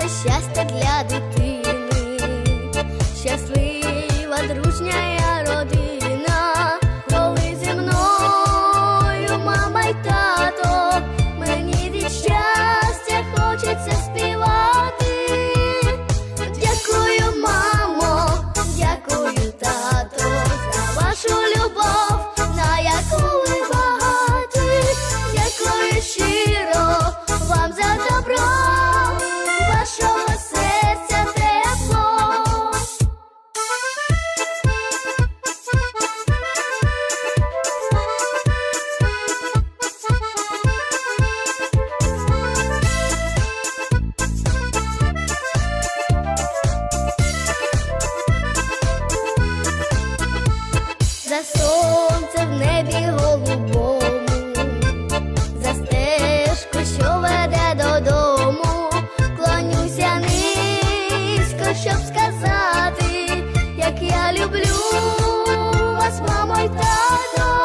це щастя для дитини, щаслива дружня я. сонце в небі голубому, за стежку, що веде додому, клонюся низько, щоб сказати, як я люблю вас, мамо й тато.